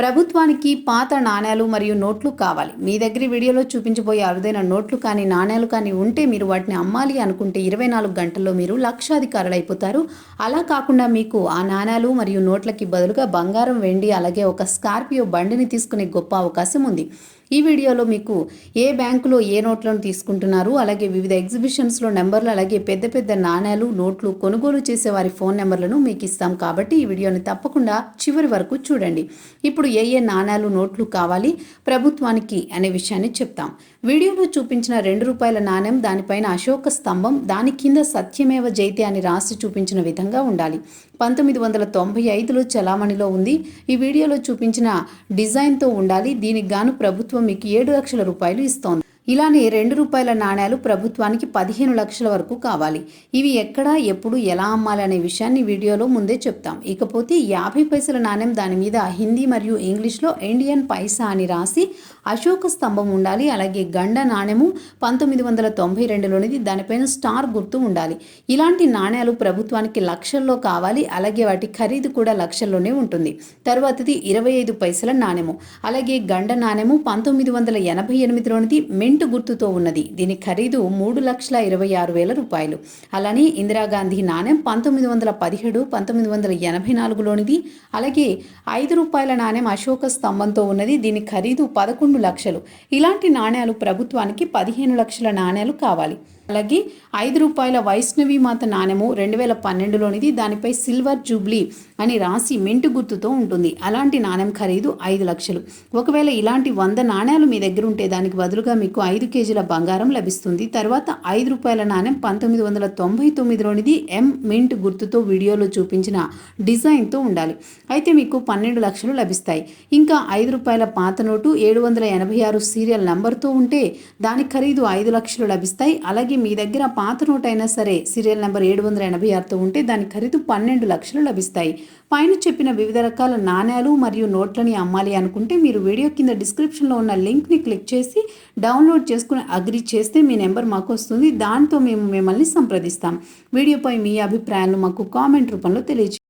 ప్రభుత్వానికి పాత నాణ్యాలు మరియు నోట్లు కావాలి. మీ దగ్గర వీడియోలో చూపించబోయే అరుదైన నోట్లు కానీ నాణేలు కానీ ఉంటే మీరు వాటిని అమ్మాలి అనుకుంటే ఇరవై నాలుగు గంటల్లో మీరు లక్షాధికారులు అయిపోతారు. అలా కాకుండా మీకు ఆ నాణ్యాలు మరియు నోట్లకి బదులుగా బంగారం వెండి అలాగే ఒక స్కార్పియో బండిని తీసుకునే గొప్ప అవకాశం ఉంది. ఈ వీడియోలో మీకు ఏ బ్యాంకులో ఏ నోట్లను తీసుకుంటున్నారు అలాగే వివిధ ఎగ్జిబిషన్స్లో నెంబర్లు అలాగే పెద్ద పెద్ద నాణేలు నోట్లు కొనుగోలు చేసే వారి ఫోన్ నెంబర్లను మీకు ఇస్తాం కాబట్టి ఈ వీడియోని తప్పకుండా చివరి వరకు చూడండి. ఇప్పుడు ఏ ఏ నాణేలు నోట్లు కావాలి ప్రభుత్వానికి అనే విషయాన్ని చెప్తాం. వీడియోలో చూపించిన రెండు రూపాయల నాణ్యం దానిపైన అశోక స్తంభం దాని కింద సత్యమేవ జైతే అని రాసి చూపించిన విధంగా ఉండాలి. పంతొమ్మిది వందల తొంభై ఐదులో చలామణిలో ఉంది. ఈ వీడియోలో చూపించిన డిజైన్తో ఉండాలి. దీనికి గాను ప్రభుత్వం మీకు ఏడు లక్షల రూపాయలు ఇస్తోంది. ఇలానే రెండు రూపాయల నాణేలు ప్రభుత్వానికి పదిహేను లక్షల వరకు కావాలి. ఇవి ఎక్కడ ఎప్పుడు ఎలా అమ్మాలి అనే విషయాన్ని వీడియోలో ముందే చెప్తాం. ఇకపోతే యాభై పైసల నాణ్యం దాని మీద హిందీ మరియు ఇంగ్లీష్లో ఇండియన్ పైసా అని రాసి అశోక స్తంభం ఉండాలి. అలాగే గండ నాణెము పంతొమ్మిది వందల తొంభై రెండులోనిది దానిపైన స్టార్ గుర్తు ఉండాలి. ఇలాంటి నాణేలు ప్రభుత్వానికి లక్షల్లో కావాలి. అలాగే వాటి ఖరీదు కూడా లక్షల్లోనే ఉంటుంది. తర్వాతది ఇరవై ఐదు పైసల నాణెము. అలాగే గండ నాణ్యము పంతొమ్మిది వందల ఎనభై ఎనిమిదిలోనిది మింట్ గుర్తుతో ఉన్నది. దీని ఖరీదు మూడు లక్షల ఇరవై ఆరు వేల రూపాయలు. అలానే ఇందిరాగాంధీ నాణెం పంతొమ్మిది వందల పదిహేడు పంతొమ్మిది వందల ఎనభై నాలుగులోనిది. అలాగే ఐదు రూపాయల నాణెం అశోక స్తంభంతో ఉన్నది. దీని ఖరీదు పదకొండు లక్షలు. ఇలాంటి నాణ్యాలు ప్రభుత్వానికి పదిహేను లక్షల నాణేలు కావాలి. అలాగే ఐదు రూపాయల వైష్ణవి మాత నాణెము రెండు వేల పన్నెండులోనిది. దానిపై సిల్వర్ జూబ్లీ అని రాసి మెంటు గుర్తుతో ఉంటుంది. అలాంటి నాణెం ఖరీదు ఐదు లక్షలు. ఒకవేళ ఇలాంటి వంద నాణ్యాలు మీ దగ్గర ఉంటే దానికి బదులుగా మీకు ఐదు కేజీల బంగారం లభిస్తుంది. తర్వాత ఐదు రూపాయల నాణెం పంతొమ్మిది వందల తొంభై తొమ్మిదిలోనిది ఎం మింట్ గుర్తుతో వీడియోలో చూపించిన డిజైన్తో ఉండాలి. అయితే మీకు పన్నెండు లక్షలు లభిస్తాయి. ఇంకా ఐదు రూపాయల పాత నోటు ఏడు వందల ఎనభై ఆరు సీరియల్ నంబర్తో ఉంటే దాని ఖరీదు ఐదు లక్షలు లభిస్తాయి. అలాగే మీ దగ్గర పాత నోట్ అయినా సరే సీరియల్ నెంబర్ ఏడు వందల ఎనభై ఆరుతో ఉంటే దాని ఖరీదు పన్నెండు లక్షలు లభిస్తాయి. పైన చెప్పిన వివిధ రకాల నాణ్యాలు మరియు నోట్లని అమ్మాలి అనుకుంటే మీరు వీడియో కింద డిస్క్రిప్షన్లో ఉన్న లింక్ని క్లిక్ చేసి డౌన్లోడ్ చేసుకుని అగ్రి చేస్తే మీ నెంబర్ మాకు వస్తుంది. దాంతో మేము మిమ్మల్ని సంప్రదిస్తాం. వీడియోపై మీ అభిప్రాయాలను మాకు కామెంట్ రూపంలో తెలియజేయండి